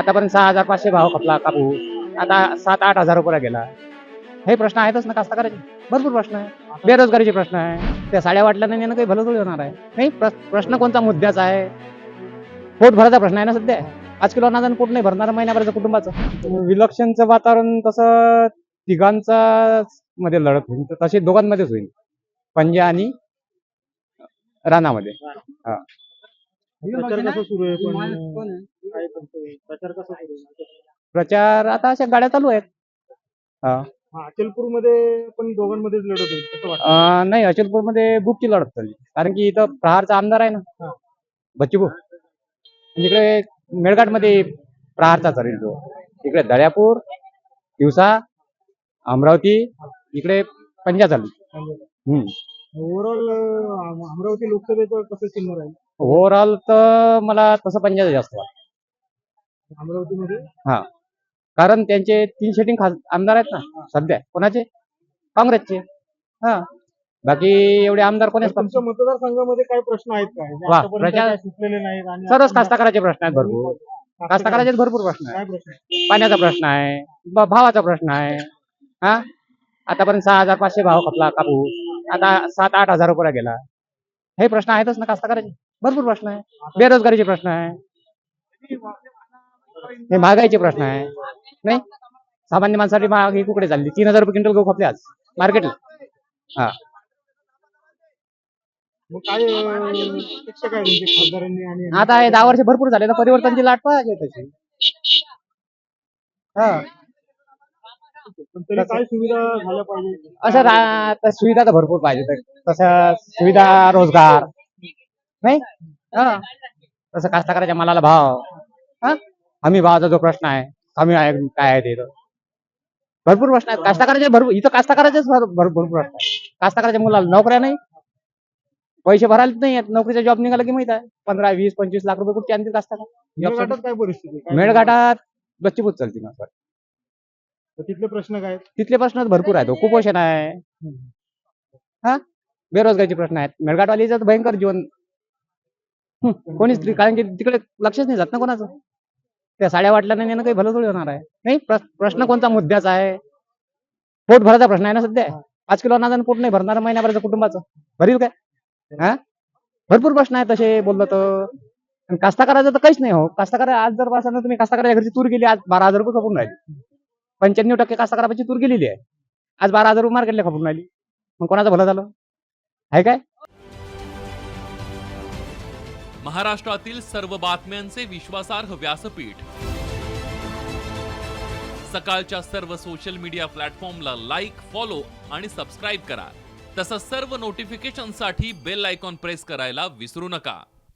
आतापर्यंत सहा हजार पाचशे भाव खपला कापू आता सात आठ हजार रुपयाला गेला. हे प्रश्न आहेतच ना कास्तकाराचे? भरपूर प्रश्न आहे. बेरोजगारीचे प्रश्न आहे. त्या साड्या वाटल्याने नाही काही भलं थोडी होणार आहे. नाही प्रश्न कोणता मुद्द्याचा आहे? पोट भरायचा प्रश्न आहे ना सध्या? आज किलो नाजन पोट नाही भरणार महिन्याभराचं कुटुंबाचं. विलक्षणचं वातावरण तसं तिघांचा मध्ये लढत होईल. तर तसे दोघांमध्येच होईल. पंजा आणि रानामध्ये. हा. प्रचार कसा सुरू आहे पण काय करतोय? प्रचार कसा सुरू आहे? प्रचार आता अशा गाड्या चालू आहेत. हा. हा, अचलपूरमध्ये पण दोघांमध्येच लढत होईल कसं वाटतं? अं, नाही अचलपूरमध्ये बुकची लढत चालली. कारण की इथं प्रहारचा आमदार आहे ना. हा. बच्चू इकडे मेळघाटमध्ये प्रहारचा चालेल तो. इकडे दर्यापूर दिवसा अमरावती इकडे पंजा चालू. हम्म. ओव्हरऑल अमरावती लोकसभेचं कसं चिन्ह राहील? ओव्हरऑल तर मला तसं पंजाचं जास्त वाटतं. अमरावतीमध्ये? कारण त्यांचे तीन सेटिंग खास आमदार आहेत ना सध्या. कोणाचे? काँग्रेसचे. हा. बाकी एवढे आमदार कोणीच पक्ष तुमच्या मतदारसंघामध्ये काय प्रश्न आहेत काय? जे वा, आतापर्यंत प्रचार- काय सुचलेले नाहीत आणि सर्वच कास्तकाराचे प्रश्न आहेत भरपूर. कास्तकाराचे भरपूर प्रश्न आहेत. काय प्रश्न? आहेत? पाण्याचा प्रश्न आहे ब- भावाचा प्रश्न आहे. हा? आतापर्यंत सहा हजार पाचशे भाव खपला कापूस. आता सात आठ हजार रुपयाला गेला. हे प्रश्न आहेतच ना कास्तकाराचे भरपूर प्रश्न आहे. बेरोजगारीचे प्रश्न आहे. हे महागाईचे प्रश्न आहे. नाही? सामान्य माणसासाठी महागाई कुकडे चालली तीन हजार रुपये क्विंटल गहू खपले आज. मार्केटला. हा. मग काय अं, अपेक्षा काय तुमची खासदारांनी आणि आता हे दहा वर्ष भरपूर झाले ना परिवर्तनची लाट पाहिजे तशी. हा. तरी काय सुविधा झाल्या पाहिजे? असं रा- तर सुविधा तर भरपूर पाहिजे तसं सुविधा रोजगार. नाही? हा. तसं कास्तकाराच्या मालाला भाव. हा? हमी भावाचा जो प्रश्न आहे हमी आहे काय आहे ते तर. भरपूर प्रश्न आहेत. कास्तकाराचे भरपूर इथं कास्तकाराचेच भर- भर- भरपूर प्रश्न आहे कास्तकाराच्या मुलाला नोकऱ्या नाही. पैसे भरायला नाही आहेत. नोकरीचा जॉब निघाला की माहीत आहे. पंधरा वीस पंचवीस लाख रुपये कुठचे आणतील कास्तकार? मेळघाटात काय परिस्थिती मेळघाटात बच्चीभूत चालते ना तर तिथले प्रश्न काय आहेत? तिथले प्रश्न भरपूर आहेत. कुपोषण आहे. हा? बेरोजगारीचे प्रश्न आहेत. मेळघाटवालीचं तर भयंकर जीवन. हं, कोणीच कारण की तिकडे लक्षच नाही जात ना कोणाचं. त्या साड्या वाटल्याने नेणं काही भलं थोडी होणार आहे. नाही? प्र- प्रश्न कोणता मुद्द्याचा आहे? पोट भरायचा प्रश्न आहे ना सध्या. पाच किलो अनाजानं पोट नाही भरणार महिन्याभराचं कुटुंबाचं. भरील काय? हा? भरपूर प्रश्न आहेत तसे बोललं तर. आणि कास्तकाराचं तर काहीच नाही हो. कास्तकार आज जर पासा तुम्ही कास्तकाराच्या घरची तूर गेली आज बारा हजार रुपये खपून राहिली. पंच्याण्णव टक्के कास्तकाराची तूर गेलेली आहे. आज बारा हजार रुपये मार्केटला खपून राहिली. मग कोणाचं भलं झालं? आहे काय? महाराष्ट्रातील सर्व बातम्यांचे विश्वासार्ह व्यासपीठ. सकाळच्या सर्व सोशल मीडिया प्लॅटफॉर्मला लाईक फॉलो आणि सबस्क्राईब करा. तसंच सर्व नोटिफिकेशनसाठी बेल आयकॉन प्रेस करायला विसरू नका.